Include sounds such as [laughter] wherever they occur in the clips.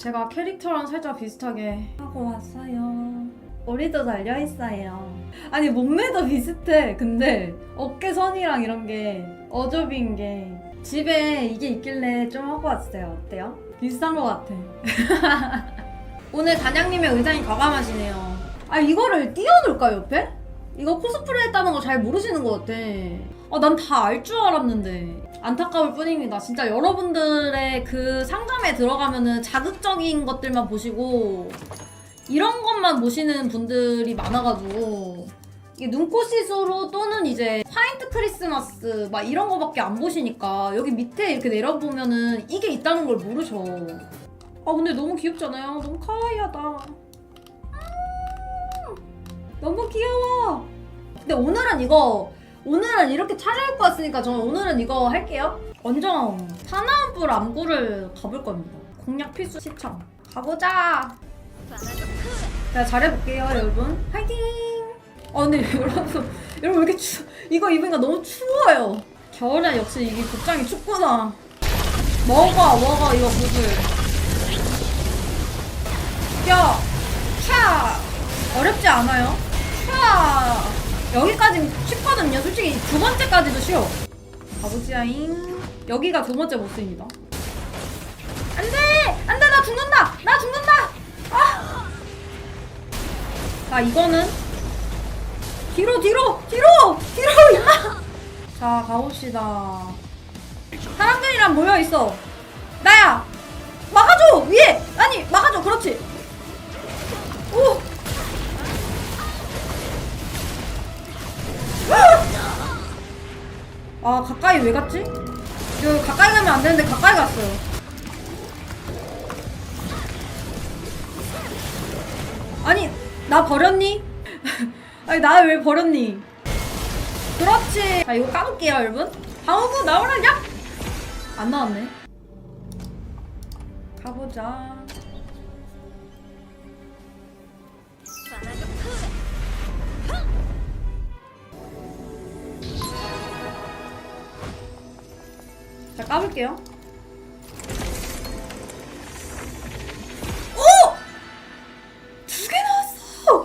제가 캐릭터랑 살짝 비슷하게 하고 왔어요. 머리도 달려있어요. 아니 몸매도 비슷해. 근데 어깨선이랑 이런 게 어저비인 게 집에 이게 있길래 좀 하고 왔어요. 어때요? 비슷한 것 같아. [laughs] 오늘 단양님의 의장이 과감하시네요. 아 이거를 띄워놓을까 옆에? 이거 코스프레 했다는 거 잘 모르시는 것 같아. 아, 난 다 알 줄 알았는데. 안타까울 뿐입니다. 진짜 여러분들의 그 상점에 들어가면은 자극적인 것들만 보시고, 이런 것만 보시는 분들이 많아가지고, 눈꽃 시스루 또는 이제 화이트 크리스마스 막 이런 거밖에 안 보시니까, 여기 밑에 이렇게 내려보면은 이게 있다는 걸 모르셔. 아, 근데 너무 귀엽잖아요. 너무 카와이하다. 음, 너무 귀여워. 근데 오늘은 이거 오늘은 이렇게 차려입고 왔으니까 저는 오늘은 이거 할게요. 완전 뿔 암구를 가볼 겁니다. 공략 필수 시청. 가보자. 제가 잘해볼게요, 여러분. 파이팅! 아, 근데 [laughs] 여러분, 여러분 왜 이렇게 추, 이거 입으니까 너무 추워요. 겨울에 역시 이게 복장이 춥구나. 먹어, 먹어, 이거 구슬. 야, 차! 어렵지 않아요? 차! 여기까지 쉽거든요. 솔직히 두 번째까지도 쉬워. 가보지야잉. 여기가 두 번째 보스입니다. 안 돼! 안 돼! 나 죽는다! 나 죽는다! 아! 자, 이거는 뒤로, 뒤로! 뒤로! 뒤로! 야! 자, 가봅시다. 사람들이랑 모여있어. 나야! 막아줘! 위에! 아니, 아 가까이 왜 갔지? 이거 가까이 가면 안 되는데 가까이 갔어요. 아니 나 버렸니? [laughs] 아니 나 왜 버렸니? 그렇지. 자 이거 까볼게요 여러분. 방어구 나오라 야! 안 나왔네. 가보자. 자 까볼게요. 오! 두 개 나왔어!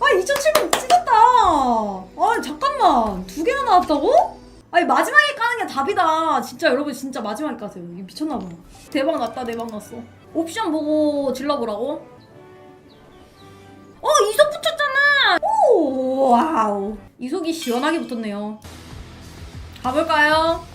아 2,700 찍었다! 아 잠깐만 두 개나 나왔다고? 아니 마지막에 까는 게 답이다. 진짜 여러분 진짜 마지막에 까세요. 이게 미쳤나봐. 대박 났다 대박 났어. 옵션 보고 질러보라고? 어 이속 붙였잖아! 오 와우 이속이 시원하게 붙었네요. 가볼까요?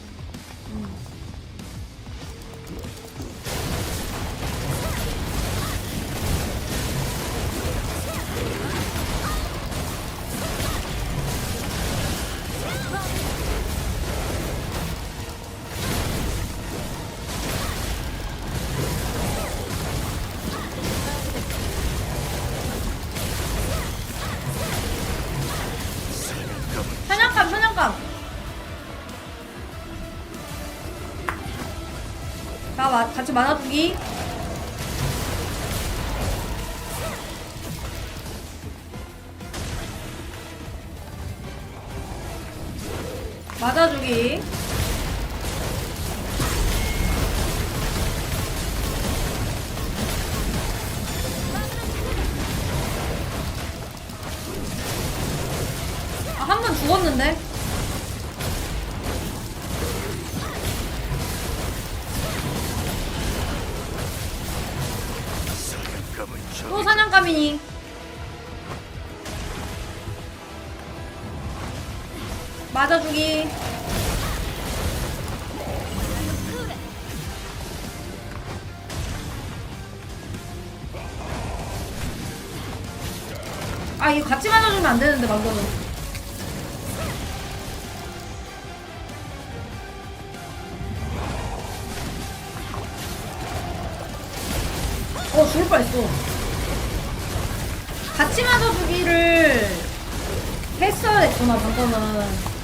같이 맞아주기 맞아주기 아, 한 번 죽었는데? 또 사냥감이니. 맞아주기. 아, 이거 같이 맞아주면 안 되는데, 방금은. 어, 죽을 뻔했어. 같이 맞아주기를 했어야 했구나, 방금은.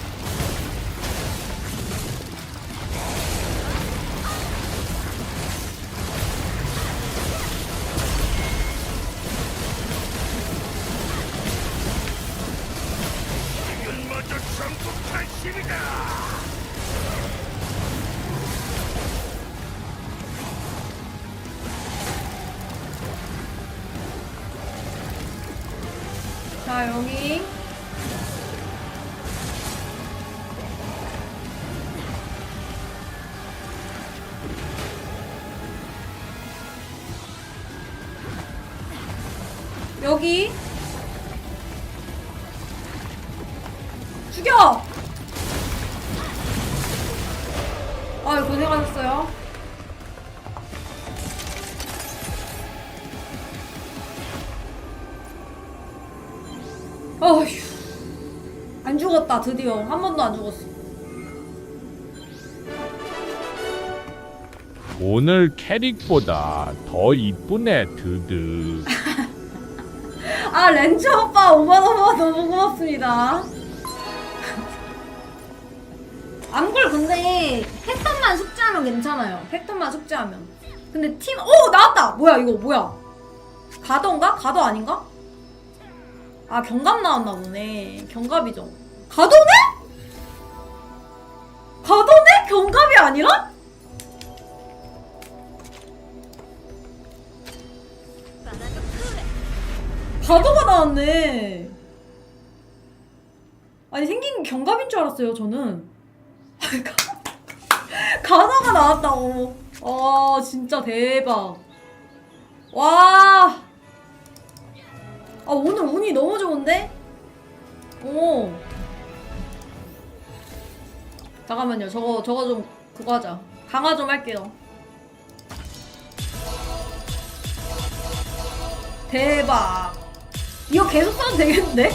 이건 마저 전국 탈심이다. 자 여기 여기 죽여! 아 고생하셨어요. 어휴 안 죽었다 드디어 한 번도 안 죽었어. 오늘 캐릭보다 더 이쁘네 드드 [laughs] 아 렌즈 오빠 5만원 너무 고맙습니다 [laughs] 안굴 근데 패턴만 숙지하면 괜찮아요 패턴만 숙지하면 근데 팀.. 오 나왔다! 뭐야 이거 뭐야 가던가? 가도 아닌가? 아 경갑 나왔나 보네 경갑이죠 가도네? 가도네? 경갑이 아니라? 가도가 나왔네. 아니 생긴 게 경갑인 줄 알았어요 저는. [laughs] 가도가 나왔다고. 아 진짜 대박. 와. 아 오늘 운이 너무 좋은데? 오. 잠깐만요. 저거 저거 좀 그거 하자. 강화 좀 할게요. 대박. 이거 계속 써도 되겠는데?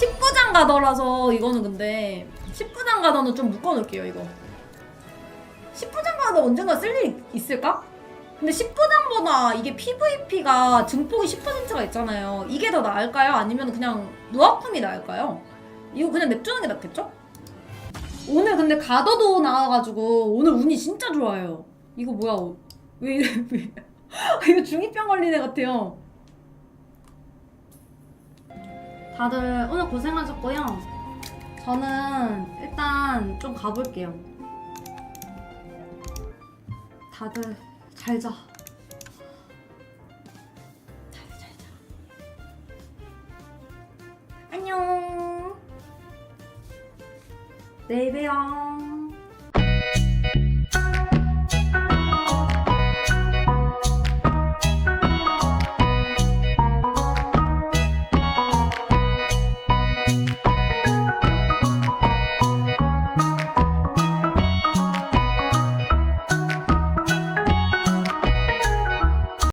19장 가더라서 이거는 근데 19장 가더는 좀 묶어놓을게요 이거 19장 가더 언젠가 쓸 일 있을까? 근데 19장보다 이게 PVP가 증폭이 10%가 있잖아요 이게 더 나을까요? 아니면 그냥 무화품이 나을까요? 이거 그냥 냅두는 게 낫겠죠? 오늘 근데 가더도 나와가지고 오늘 운이 진짜 좋아요 이거 뭐야 왜 이래 왜 [laughs] 이거 중2병 걸린 애 같아요. 다들 오늘 고생하셨고요. 저는 일단 좀 가볼게요. 다들 잘 자. 다들 잘 자. 안녕. 내일 봬요.